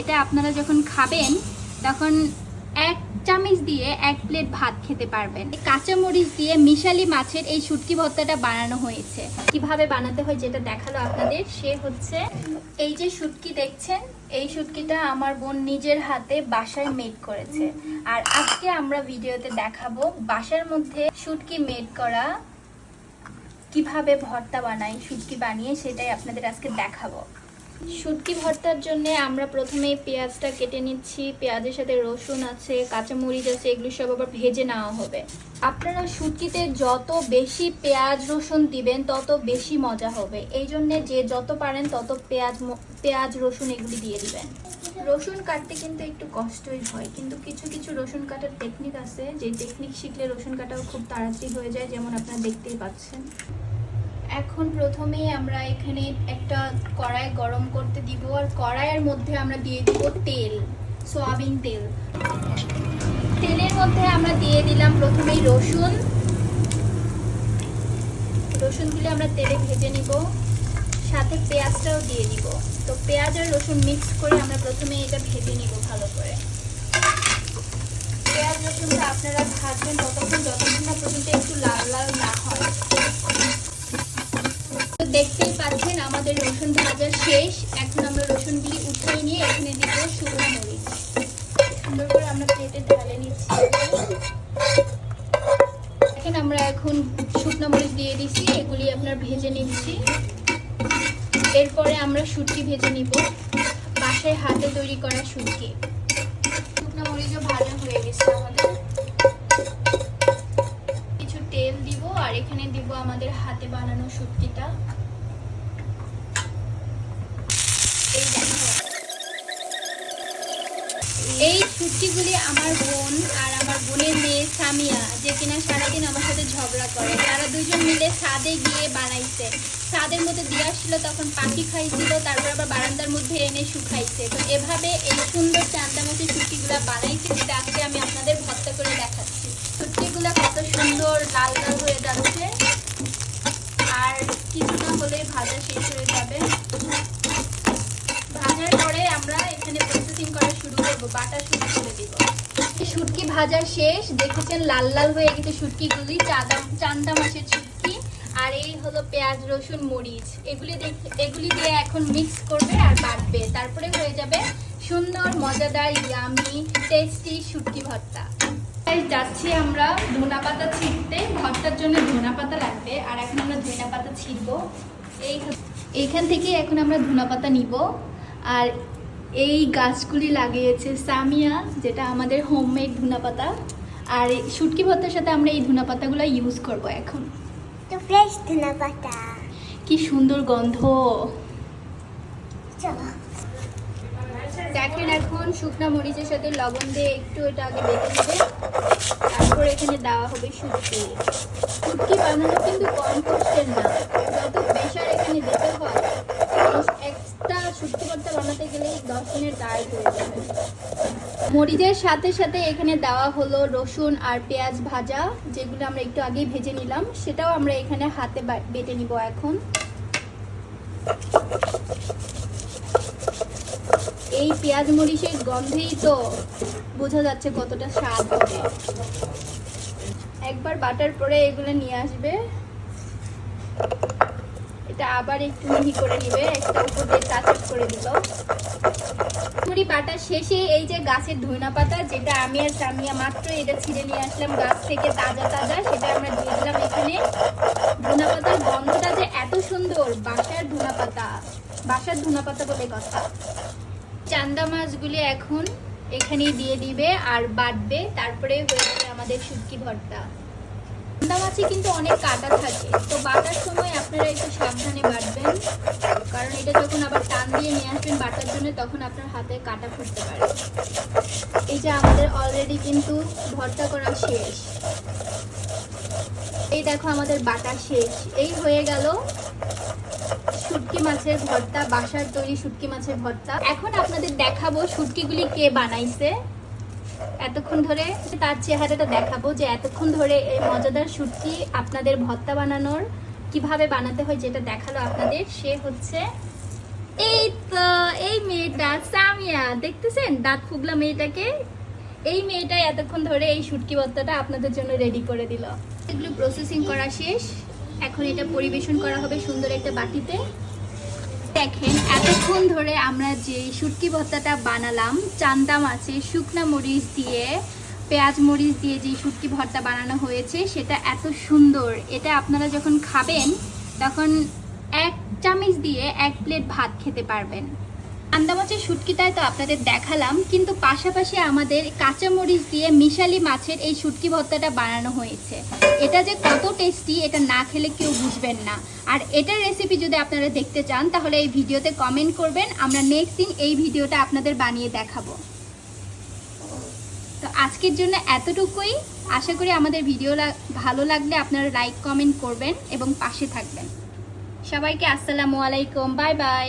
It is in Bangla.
এটা আপনারা যখন খাবেন, তখন এক চামচ দিয়ে এক প্লেট ভাত খেতে পারবেন। কাঁচামরিচ দিয়ে মিশালি মাছের এই শুটকি ভর্তাটা বানানো হয়েছে। কীভাবে বানাতে হয় যেটা দেখাল আপনাদের, সে হচ্ছে এই যে শুটকি দেখছেন, এই শুটকিটা আমার বোন নিজের হাতে বাসায় মেড করেছে। আর আজকে আমরা ভিডিওতে দেখাবো বাসার মধ্যে শুটকি মেড করা, কীভাবে ভর্তা বানাই শুটকি বানিয়ে সেটাই আপনাদের আজকে দেখাবো। শুটকি ভর্তার জন্য আমরা প্রথমে পেঁয়াজটা কেটে নিচ্ছি। পেঁয়াজের সাথে রসুন আছে, কাঁচামরিচ আছে, এগুলো সব আবার ভেজে নেওয়া হবে। আপনারা শুটকিতে যত বেশি পেঁয়াজ, রসুন দিবেন, তত বেশি মজা হবে। এই জন্যে যে যত পারেন তত পেঁয়াজ পেঁয়াজ, রসুন এগুলি দিয়ে দিবেন। রসুন কাটতে কিন্তু একটু কষ্টই হয়, কিন্তু কিছু কিছু রসুন কাটার টেকনিক আছে। যে টেকনিক শিখলে রসুন কাটাও খুব তাড়াতাড়ি হয়ে যায়, যেমন আপনারা দেখতেই পাচ্ছেন। এখন প্রথমেই আমরা এখানে একটা কড়াই গরম করতে দিব আর কড়াইয়ের মধ্যে আমরা দিয়ে দিব তেল, সয়াবিন তেল। তেলের মধ্যে আমরা দিয়ে দিলাম প্রথমেই রসুন। রসুনগুলো আমরা তেলে ভেজে নিব, সাথে পেঁয়াজটাও দিয়ে দিব। তো পেঁয়াজ আর রসুন মিক্স করে আমরা প্রথমে এটা ভেজে নিব ভালো করে। পেঁয়াজ রসুনটা আপনারা ভাজবেন ততক্ষণ, যতক্ষণ না পর্যন্ত একটু লাল লাল না হয়। দেখতেই পাচ্ছেন, আমাদের রসুন ভাজা শেষ। এখন আমরা রসুনগুলি উঠিয়ে নিয়ে এখানে দিব শুকনো মরিচ। সুন্দর করে আমরা প্লেটে ঢালে নিচ্ছি। এখন আমরা এখন শুকনো মরিচ দিয়ে দিচ্ছি এগুলি আপনার ভেজে নিচ্ছি। এরপরে আমরা শুটকি ভেজে নিব বাসায় হাতে তৈরি করা শুটকি শুকনো মরিচও ভাজা হয়ে গেছে আমাদের। আর এখানে দিব আমাদের হাতে বানানো শুটকিটা এই। এই আমার বোন আর আমার বোনের মেয়ে সামিয়া, যে কিনা সারাদিন আমার সাথে ঝগড়া করে। তারা দুজন মিলে ছাদে গিয়ে বানাইছে। ছাদের মধ্যে দিয়ে আসছিল, তখন পাখি খাইছিল, তারপর আবার বারান্দার মধ্যে এনে শুকাইছে। তো এভাবে এই সুন্দর চান্দা মাছের শুটকিগুলো বানাইছে, যেটা আজকে আমি আপনাদের ভর্তা করে দেখাচ্ছি শুটকিগুলো কত সুন্দর লাল লাল হয়ে যাচ্ছে। আর কিছুটা হলেই ভাজা শেষ হয়ে যাবে। ভাজার পরে আমরা এখানে প্রসেসিং করা শুরু করব বাটা শুরু করে দিব। শুটকি ভাজা শেষ, দেখেছেন লাল লাল হয়ে গেছে শুটকিগুলি, চাঁদা, চান্দা মাছের শুটকি, আর এই হলো পেঁয়াজ, রসুন, মরিচ। এগুলি এগুলি দিয়ে এখন মিক্স করবে আর বাটবে। তারপরে হয়ে যাবে সুন্দর, মজাদার ইয়ামি টেস্টি শুটকি ভর্তা। যাচ্ছি আমরা ধনা পাতা ছিঁড়তে। ভর্তার জন্য ধনা পাতা লাগবে। আর এখন আমরা ধনা পাতা ছিঁড়বো। এই এইখান থেকে এখন আমরা ধনা পাতা নিব। আর এই গাছগুলি লাগিয়েছে সামিয়া যেটা আমাদের হোমমেড ধনা পাতা আর শুটকি ভর্তার সাথে আমরা এই ধনা পাতাগুলো ইউজ করব এখন। তো ফ্রেশ ধনে পাতা কি সুন্দর গন্ধ। চলো। দেখেন এখন শুকনা মরিচের সাথে লবণ দিয়ে একটু এটা আগে বেটে নেবে। তারপর এখানে দেওয়া হবে শুটকি। শুটকি বানানো কিন্তু কম কষ্টের না। যত প্রেশার এখানে দিতে হয়, একটা শুটকি ভর্তা বানাতে গেলে দশ দিনের দায় হয়ে যাবে। মরিচের সাথে সাথে এখানে দেওয়া হলো রসুন আর পেঁয়াজ ভাজা, যেগুলো আমরা একটু আগেই ভেজে নিলাম। সেটাও আমরা এখানে হাতে বেটে নিব এখন। এই পেঁয়াজ মরিচের গন্ধেই তো বোঝা যাচ্ছে কতটা স্বাদ হবে। একবার বাটার পরে এগুলো নিয়ে আসবে। এটা আবার একটু মিহি করে নিবে, একটা উপর দিয়ে চাচাট করে দিল। মুড়ি বাটা শেষে এই যে গাছের ধইনা পাতা, যেটা আমি আর সামিয়া মাত্র এটা ছিঁড়ে নিয়ে আসলাম গাছ থেকে তাজা তাজা, সেটা আমরা দিয়ে দিলাম এখানে। ধনা পাতার গন্ধটা যে এত সুন্দর, বাসার ধনা পাতা, বাসার ধনা পাতা বলে কথা। চান্দা মাছগুলি এখন এখানে দিয়ে দিবে আর বাটবে। তারপরে হয়ে যাবে আমাদের শুটকি ভর্তা। চান্দা মাছে কিন্তু অনেক কাটা থাকে। তো বাটার সময় আপনারা একটু সাবধানে বাটবেন। কারণ এটা যখন আবার টান দিয়ে নিয়ে আসবেন বাটার জন্য, তখন আপনার হাতে কাটা ফুটতে পারে। এই যে আমাদের অলরেডি কিন্তু ভর্তা করা শেষ। এই দেখো আমাদের বাটা শেষ। এই হয়ে গেল মাছের ভর্তা, বাসার তৈরি শুটকি মাছের ভর্তা। এখন আপনাদের দেখাবো শুটকিগুলি কে বানাইছে। এতক্ষণ ধরে তার চেহারাটা দেখাবো যে এতক্ষণ ধরে এই মজাদার শুটকি আপনাদের ভর্তা বানানোর কীভাবে বানাতে হয় যেটা দেখাল আপনাদের। সে হচ্ছে এই তো, এই মেয়েটা সামিয়া। দেখতেছেন? দাঁত ফুগলা মেয়েটাকে। এই মেয়েটা এতক্ষণ ধরে এই শুটকি ভর্তাটা আপনাদের জন্য রেডি করে দিল। এগুলো প্রসেসিং করা শেষ। এখন এটা পরিবেশন করা হবে সুন্দর একটা বাটিতে। দেখেন, এতক্ষণ ধরে আমরা যে শুটকি ভর্তাটা বানালাম চান্দা মাছে শুকনা মরিচ দিয়ে, পেঁয়াজ মরিচ দিয়ে যে শুটকি ভর্তা বানানো হয়েছে, সেটা এত সুন্দর। এটা আপনারা যখন খাবেন, তখন এক চামিচ দিয়ে এক প্লেট ভাত খেতে পারবেন। চান্দা মাছের শুটকিটাই তো আপনাদের দেখালাম, কিন্তু পাশাপাশি আমাদের কাঁচা মরিচ দিয়ে মিশালি মাছের এই শুটকি ভর্তাটা বানানো হয়েছে। এটা যে কত টেস্টি এটা না খেলে কেউ বুঝবেন না। আর এটার রেসিপি যদি আপনারা দেখতে চান, তাহলে এই ভিডিওতে কমেন্ট করবেন। আমরা নেক্সট দিন এই ভিডিওটা আপনাদের বানিয়ে দেখাবো। তো আজকের জন্য এতটুকুই। আশা করি আমাদের ভিডিও ভালো লাগলে আপনারা লাইক কমেন্ট করবেন এবং পাশে থাকবেন। সবাইকে আসসালামু আলাইকুম। Bye bye